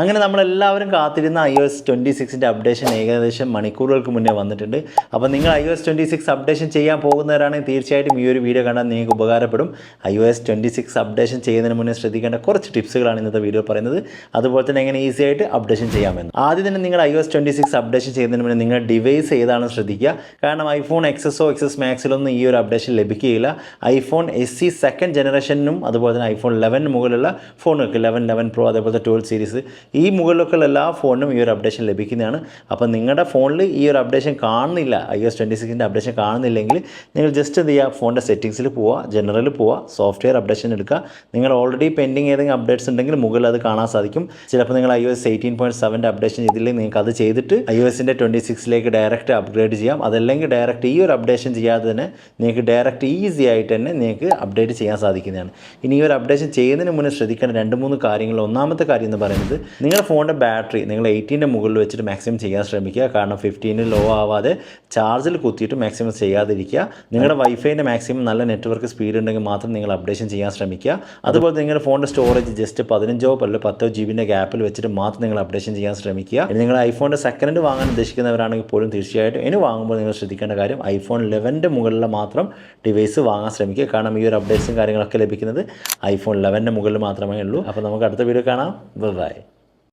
അങ്ങനെ നമ്മളെല്ലാവരും കാത്തിരുന്ന ഐ എസ് ട്വന്റി സിക്സിന്റെ അപ്ഡേഷൻ ഏകദേശം മണിക്കൂറുകൾക്ക് മുന്നേ വന്നിട്ടുണ്ട്. അപ്പോൾ നിങ്ങൾ I S twenty six updation ചെയ്യാൻ പോകുന്നവരാണെങ്കിൽ തീർച്ചയായിട്ടും ഈ ഒരു വീഡിയോ കണ്ടാൽ നിങ്ങൾക്ക് ഉപകാരപ്പെടും. I O S twenty six updation ചെയ്യുന്നതിന് മുന്നേ ശ്രദ്ധിക്കേണ്ട കുറച്ച് ടിപ്സുകളാണ് ഇന്നത്തെ വീഡിയോ പറയുന്നത്. അതുപോലെ തന്നെ എങ്ങനെ ഈസി ആയിട്ട് അപ്ഡേഷൻ ചെയ്യാമെന്ന്. ആദ്യം തന്നെ നിങ്ങൾ I O S twenty six updation ചെയ്യുന്നതിന് മുന്നേ നിങ്ങളുടെ ഡിവൈസ് ഏതാണെന്ന് ശ്രദ്ധിക്കുക. കാരണം ഐഫോൺ എക്സസോ എക്സസ് മാക്സിലൊന്നും ഈ ഒരു അപ്ഡേഷൻ ലഭിക്കുകയില്ല. ഐഫോൺ എസ് സി സെക്കൻഡ് ജനറേഷനും അതുപോലെ തന്നെ ഐഫോൺ ലെവൻ മുകളിലുള്ള ഫോണുകൾക്ക് ലെവൻ ലെവൻ പ്രോ അതേപോലെ ട്വൽവ് സീരീസ് ഈ മുകളിലൊക്കെയുള്ള എല്ലാ ഫോണിനും ഈ ഒരു അപ്ഡേഷൻ ലഭിക്കുന്നതാണ്. അപ്പോൾ നിങ്ങളുടെ ഫോണിൽ ഈ ഒരു അപ്ഡേഷൻ കാണുന്നില്ല ഐ എസ് ട്വന്റി സിക്സിന്റെ അപ്ഡേഷൻ കാണുന്നില്ലെങ്കിൽ നിങ്ങൾ ജസ്റ്റ് എന്ത് ചെയ്യുക ഫോണിന്റെ സെറ്റിങ്സിൽ പോവുക ജനറൽ പോവുക സോഫ്റ്റ്വെയർ അപ്ഡേഷൻ എടുക്കുക. നിങ്ങൾ ഓൾറെഡി പെൻഡിങ് ഏതെങ്കിലും അപ്ഡേറ്റ്സ് ഉണ്ടെങ്കിൽ മുകളിൽ അത് കാണാൻ സാധിക്കും. ചിലപ്പോൾ നിങ്ങൾ ഐ എസ് എയ്റ്റീൻ പോയിന്റ് സെവന്റെ അപ്ഡേഷൻ ഇതിൽ നിങ്ങൾക്ക് അത് ചെയ്തിട്ട് ഐ എസിന്റെ ട്വന്റി സിക്സിലേക്ക് ഡയറക്റ്റ് അപ്ഗ്രേഡ് ചെയ്യാം. അതല്ലെങ്കിൽ ഡയറക്റ്റ് ഈ ഒരു അപ്ഡേഷൻ ചെയ്യാതെ തന്നെ നിങ്ങൾക്ക് ഡയറക്റ്റ് ഈസി ആയിട്ട് തന്നെ നിങ്ങൾക്ക് അപ്ഡേറ്റ് ചെയ്യാൻ സാധിക്കുന്നതാണ്. ഇനി ഈ ഒരു അപ്ഡേഷൻ ചെയ്യുന്നതിന് മുന്നേ ശ്രദ്ധിക്കേണ്ട രണ്ട് മൂന്ന് കാര്യങ്ങൾ. ഒന്നാമത്തെ കാര്യം എന്ന് പറയുന്നത് നിങ്ങളുടെ ഫോണിന്റെ ബാറ്ററി നിങ്ങൾ എയ്റ്റീന്റെ മുകളിൽ വെച്ചിട്ട് മാക്സിമം ചെയ്യാൻ ശ്രമിക്കുക. കാരണം ഫിഫ്റ്റീന് ലോ ആവാതെ ചാർജിൽ കുത്തിയിട്ട് മാക്സിമം ചെയ്യാതിരിക്കുക. നിങ്ങളുടെ വൈഫൈന്റെ മാക്സിമം നല്ല നെറ്റ്വർക്ക് സ്പീഡ് ഉണ്ടെങ്കിൽ മാത്രം നിങ്ങൾ അപ്ഡേഷൻ ചെയ്യാൻ ശ്രമിക്കുക. അതുപോലെ നിങ്ങളുടെ ഫോണിന്റെ സ്റ്റോറേജ് ജസ്റ്റ് പതിനഞ്ചോ അല്ലെങ്കിൽ പത്തോ ജി ബിന്റെ ഗ്യാപ്പിൽ വെച്ചിട്ട് മാത്രം നിങ്ങൾ അപ്ഡേഷൻ ചെയ്യാൻ ശ്രമിക്കുക. നിങ്ങൾ ഐഫോണിന്റെ സെക്കൻഡ് വാങ്ങാൻ ഉദ്ദേശിക്കുന്നവരാണെങ്കിൽ പോലും തീർച്ചയായിട്ടും ഇനി വാങ്ങുമ്പോൾ നിങ്ങൾ ശ്രദ്ധിക്കേണ്ട കാര്യം ഐഫോൺ ലെവന്റെ മുകളിൽ മാത്രം ഡിവൈസ് വാങ്ങാൻ ശ്രമിക്കുക. കാരണം ഈ ഒരു അപ്ഡേറ്റ്സും കാര്യങ്ങളൊക്കെ ലഭിക്കുന്നത് ഐഫോൺ ലെവന്റെ മുകളിൽ മാത്രമേ ഉള്ളൂ. അപ്പോൾ നമുക്ക് അടുത്ത വീഡിയോ കാണാം. ബൈ